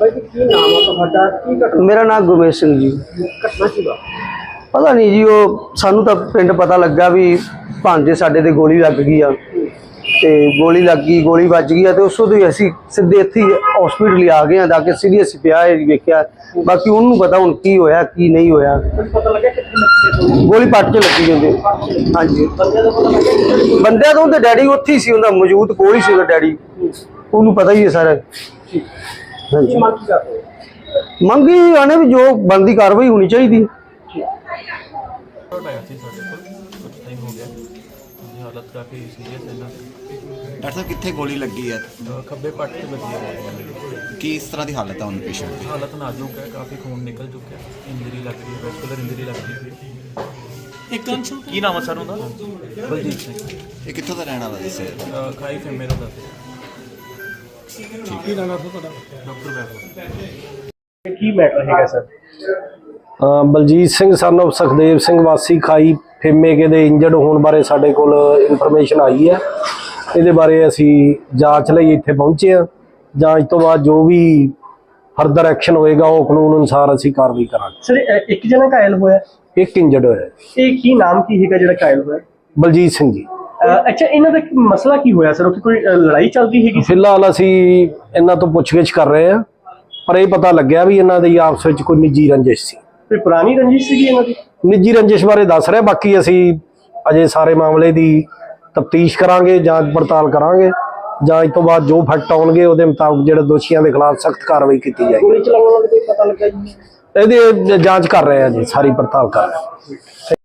ਬਾਈ ਜੀ, ਕੀ ਨਾਮ ਆ ਤੁਹਾਡਾ? ਕੀ ਘਟਨਾ ਮੇਰਾ ਨਾਮ ਗੁਰਮੇਸ਼ ਸਿੰਘ ਜੀ। ਘਟਨਾ ਪਤਾ ਨਹੀਂ ਜੀ ਉਹ ਸਾਨੂੰ ਤਾਂ ਪਿੰਡ ਪਤਾ ਲੱਗਾ ਵੀ ਭਾਂਜੇ ਸਾਡੇ ਤੇ ਗੋਲੀ ਲੱਗ ਗਈ ਆ। ਤੇ ਗੋਲੀ ਲੱਗ ਗਈ ਗੋਲੀ ਵੱਜ ਗਈ ਆ ਤੇ ਉਸੋਂ ਤੋਂ ਅਸੀਂ ਸਿੱਧੇ ਇੱਥੇ ਹਸਪੀਟਲ ਆ ਗਏ ਆ ਤਾਂ ਕਿ ਸੀਰੀਅਸ ਪਿਆ ਹੈ ਵੇਖਿਆ। ਬਾਕੀ ਉਹਨੂੰ ਪਤਾ ਹੁਣ ਕੀ ਹੋਇਆ ਕੀ ਨਹੀਂ ਹੋਇਆ। ਪਤਾ ਲੱਗਿਆ ਕਿੱਥੇ ਗੋਲੀ। ਪੱਟ 'ਚ ਲੱਗੀ ਜਾਂਦੇ ਹਾਂਜੀ ਕਿ ਬੰਦਿਆਂ ਤੋਂ ਤੇ ਡੈਡੀ ਉੱਥੇ ਹੀ ਸੀ ਉਹਦਾ ਮੌਜੂਦ ਕੋਲ ਹੀ ਸੀ ਉਹਦਾ ਡੈਡੀ। ਉਹਨੂੰ ਪਤਾ ਹੀ ਹੈ ਸਾਰਾ। ਕੀ ਹਾਂਜੀ ਮੰਗ ਕੀ ਕਰਦੇ ਹੋ? ਮੰਗੀ ਆਣੇ ਵੀ ਜੋ ਬੰਦੀ ਕਾਰਵਾਈ ਹੋਣੀ ਚਾਹੀਦੀ ਹੈ। ਆਇਆ ਸੀ ਸਾਡੇ ਕੋਲ ਕੁਝ ਟਾਈਮ ਹੋ। ਗਿਆ ਉਹਦੀ ਹਾਲਤ ਕਾਫੀ ਸੀਰੀਅਸ ਹੈ ਨਾ ਡਾਕਟਰ ਸਾਹਿਬ ਕਿੱਥੇ ਗੋਲੀ ਲੱਗੀ ਹੈ? ਅਹ ਖੱਬੇ ਪੱਟ ਤੇ ਵੱਜੀ ਹੈ। ਕੀ ਇਸ ਤਰ੍ਹਾਂ ਦੀ ਹਾਲਤ ਹੈ ਹੁਣ ਪੇਸ਼ੈਂਟ ਦੀ? ਹਾਲਤ ਨਾਜ਼ੁਕ ਹੈ ਕਾਫੀ ਖੂਨ ਨਿਕਲ ਚੁੱਕਿਆ ਇੰਜਰੀ ਲੱਗ ਰਹੀ ਹੈ ਵੈਸਕੂਲਰ ਇੰਜਰੀ ਲੱਗ ਰਹੀ ਹੈ। ਕੀ ਨਾਮ ਹੈ ਸਰ ਉਹਦਾ? ਬਲਜੀਤ ਸਿੰਘ। ਇਹ ਕਿੱਥੋਂ ਦਾ ਰਹਿਣ ਵਾਲਾ ਦੱਸਿਆ ਅਹ ਖਾਈ ਫੇਮੇ ਦਾ ਦੱਸਿਆ ਠੀਕ ਹੀ। ਨਾਮ ਤੁਹਾਡਾ ਡਾਕਟਰ ਬੈਠੋ। ਕੀ ਮੈਟਰ ਹੈਗਾ ਸਰ? ਅ, ਬਲਜੀਤ ਸਿੰਘ son of ਸੁਖਦੇਵ ਸਿੰਘ ਵਾਸੀ ਖਾਈ ਫੇਮੇਗੇ ਦੇ ਇੰਜਰਡ ਹੋਣ ਬਾਰੇ ਸਾਡੇ ਕੋਲ ਇਨਫੋਰਮੇਸ਼ਨ ਆਈ ਹੈ। ਇਹਦੇ ਬਾਰੇ ਅਸੀਂ ਜਾਂਚ ਲਈ ਇੱਥੇ ਪਹੁੰਚੇ ਹਾਂ। ਜਾਂਚ ਤੋਂ ਬਾਅਦ ਜੋ ਵੀ ਫਰਦਰ ਐਕਸ਼ਨ ਹੋਏਗਾ ਉਹ ਕਾਨੂੰਨ ਅਨੁਸਾਰ ਅਸੀਂ ਕਾਰਵਾਈ ਕਰਾਂਗੇ। ਸਰ ਇੱਕ ਜਣਾ ਘਾਇਲ ਹੋਇਆ? ਇੱਕ ਇੰਜਰਡ ਹੋਇਆ। ਇਹ ਕੀ ਨਾਮ ਕੀ ਹੈਗਾ ਜਿਹੜਾ ਘਾਇਲ ਹੋਇਆ? ਬਲਜੀਤ ਸਿੰਘ ਜੀ। ਅੱਛਾ ਇਹਨਾਂ ਦਾ ਮਸਲਾ ਕੀ ਹੋਇਆ ਸਰ? ਉੱਥੇ ਕੋਈ ਲੜਾਈ ਚੱਲਦੀ ਹੈਗੀ ਫਿਲਹਾਲ ਅਸੀਂ ਇਹਨਾਂ ਤੋਂ ਪੁੱਛਗਿੱਛ ਕਰ ਰਹੇ ਹਾਂ ਪਰ ਇਹ ਪਤਾ ਲੱਗਿਆ ਵੀ ਇਹਨਾਂ ਦੀ ਆਪਸ ਵਿੱਚ ਕੋਈ ਨਿੱਜੀ ਰੰਜਿਸ਼ ਸੀ। ਕੋਈ ਪੁਰਾਣੀ ਰੰਜਿਸ਼ ਸੀਗੀ ਇਹਨਾਂ ਦੀ? ਨਿੱਜੀ ਰੰਜਿਸ਼ ਬਾਰੇ ਦੱਸ ਰਿਹਾ ਬਾਕੀ ਅਸੀਂ ਅਜੇ ਸਾਰੇ ਮਾਮਲੇ ਦੀ ਤਫਤੀਸ਼ ਕਰਾਂਗੇ ਜਾਂਚ ਪੜਤਾਲ ਕਰਾਂਗੇ ਜਾਂਚ ਤੋਂ ਬਾਅਦ ਜੋ ਫੈਕਟ ਆਉਣਗੇ ਉਹਦੇ ਮੁਤਾਬਕ ਜਿਹੜੇ ਦੋਸ਼ੀਆਂ ਦੇ ਖਿਲਾਫ ਸਖਤ ਕਾਰਵਾਈ ਕੀਤੀ ਜਾਏਗੀ। ਇਹਦੀ ਜਾਂਚ ਕਰ ਰਹੇ ਆ ਜੀ ਸਾਰੀ ਪੜਤਾਲ ਕਰ ਰਹੇ